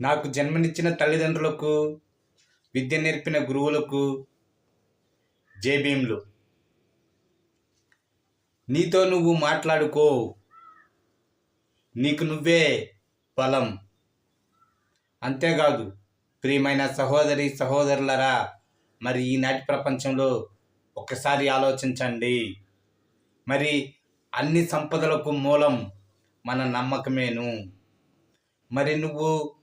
నాకు జన్మనిచ్చిన తల్లిదండ్రులకు విద్య నేర్పిన గురువులకు జేబీంలు నీతో నువ్వు మాట్లాడుకో. నీకు నువ్వే బలం. అంతేకాదు ప్రియమైన సహోదరి సహోదరులరా మరి ఈనాటి ప్రపంచంలో ఒక్కసారి ఆలోచించండి. మరి అన్ని సంపదలకు మూలం మన నమ్మకమేను. మరి నువ్వు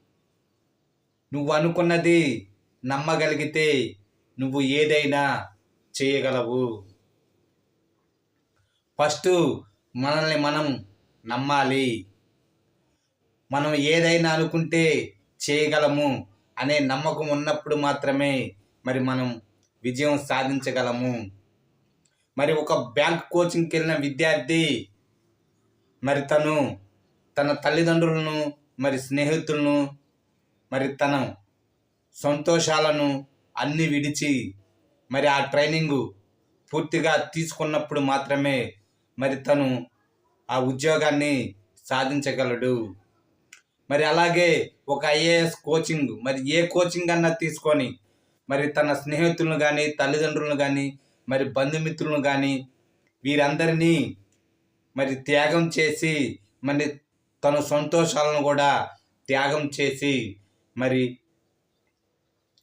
నువ్వు అనుకున్నది నమ్మగలిగితే నువ్వు ఏదైనా చేయగలవు. ఫస్ట్ మనల్ని మనం నమ్మాలి. మనం ఏదైనా అనుకుంటే చేయగలము అనే నమ్మకం ఉన్నప్పుడు మాత్రమే మరి మనం విజయం సాధించగలము. మరి ఒక బ్యాంక్ కోచింగ్కి వెళ్ళిన విద్యార్థి మరి తను తన తల్లిదండ్రులను మరి స్నేహితులను మరి తన సంతోషాలను అన్ని విడిచి మరి ఆ ట్రైనింగు పూర్తిగా తీసుకున్నప్పుడు మాత్రమే మరి తను ఆ ఉద్యోగాన్ని సాధించగలడు. మరి అలాగే ఒక ఐఏఎస్ కోచింగ్ మరి ఏ కోచింగ్ అన్నా తీసుకొని మరి తన స్నేహితులను కానీ తల్లిదండ్రులను కానీ మరి బంధుమిత్రులను కానీ వీరందరినీ మరి త్యాగం చేసి మరి తన సంతోషాలను కూడా త్యాగం చేసి మరి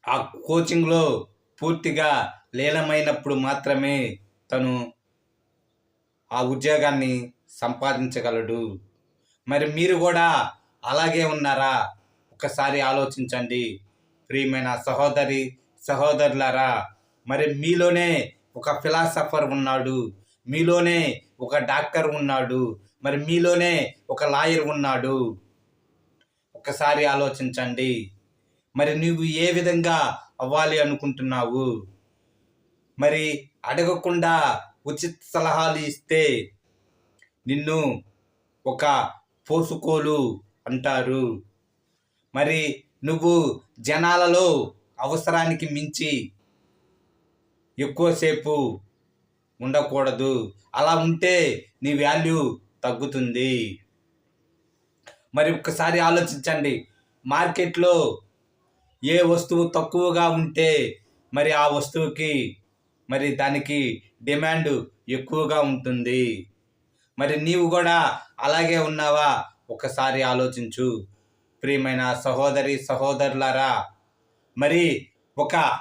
ఆ కోచింగ్లో పూర్తిగా లీలమైనప్పుడు మాత్రమే తను ఆ ఉద్యోగాన్ని సంపాదించగలడు. మరి మీరు కూడా అలాగే ఉన్నారా? ఒకసారి ఆలోచించండి. ప్రియమైన సహోదరి సహోదరులారా మరి మీలోనే ఒక ఫిలాసఫర్ ఉన్నాడు. మీలోనే ఒక డాక్టర్ ఉన్నాడు. మరి మీలోనే ఒక లాయర్ ఉన్నాడు. ఒకసారి ఆలోచించండి. మరి నువ్వు ఏ విధంగా అవ్వాలి అనుకుంటున్నావు? మరి అడగకుండా ఉచిత సలహాలు ఇస్తే నిన్ను ఒక పోసుకోలు అంటారు. మరి నువ్వు జనాలలో అవసరానికి మించి ఎక్కువసేపు ఉండకూడదు. అలా ఉంటే నీ వాల్యూ తగ్గుతుంది. మరి ఒక్కసారి ఆలోచించండి. మార్కెట్లో ఏ వస్తువు తక్కువగా ఉంటే మరి ఆ వస్తువుకి మరి దానికి డిమాండ్ ఎక్కువగా ఉంటుంది. మరి నీవు కూడా అలాగే ఉన్నావా? ఒకసారి ఆలోచించు. ప్రియమైన సహోదరి సహోదరులారా మరి ఒక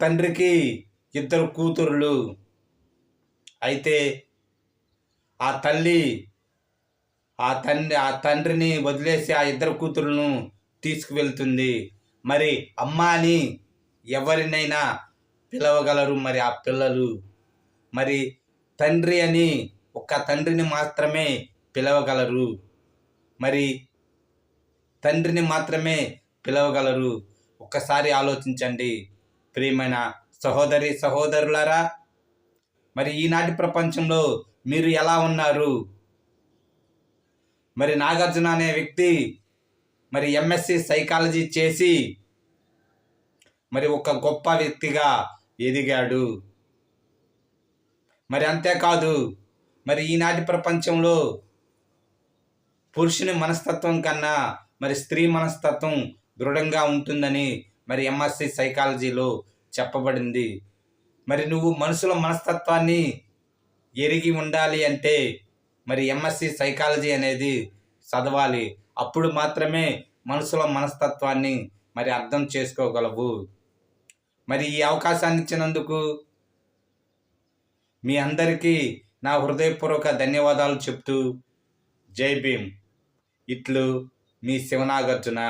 తండ్రికి ఇద్దరు కూతురులు అయితే ఆ తల్లి ఆ తండ్రి ఆ తండ్రిని వదిలేసి ఆ ఇద్దరు కూతురును తీసుకువెళ్తుంది. మరి అమ్మ అని ఎవరినైనా పిలవగలరు మరి ఆ పిల్లలు? మరి తండ్రి అని ఒక్క తండ్రిని మాత్రమే పిలవగలరు? మరి తండ్రిని మాత్రమే పిలవగలరు? ఒక్కసారి ఆలోచించండి. ప్రియమైన సహోదరి సహోదరులారా మరి ఈనాటి ప్రపంచంలో మీరు ఎలా ఉన్నారు? మరి నాగార్జున అనే వ్యక్తి మరి ఎంఎస్సి సైకాలజీ చేసి మరి ఒక గొప్ప వ్యక్తిగా ఎదిగాడు. మరి అంతేకాదు మరి ఈనాటి ప్రపంచంలో పురుషుని మనస్తత్వం కన్నా మరి స్త్రీ మనస్తత్వం దృఢంగా ఉంటుందని మరి ఎంఎస్సి సైకాలజీలో చెప్పబడింది. మరి నువ్వు మనుషుల మనస్తత్వాన్ని ఎరిగి ఉండాలి అంటే మరి ఎంఎస్సి సైకాలజీ అనేది చదవాలి. అప్పుడు మాత్రమే మనుషుల మనస్తత్వాన్ని మరి అర్థం చేసుకోగలవు. మరి ఈ అవకాశాన్ని ఇచ్చినందుకు మీ అందరికీ నా హృదయపూర్వక ధన్యవాదాలు చెప్తూ జై భీమ్. ఇట్లు మీ శివనాగార్జున.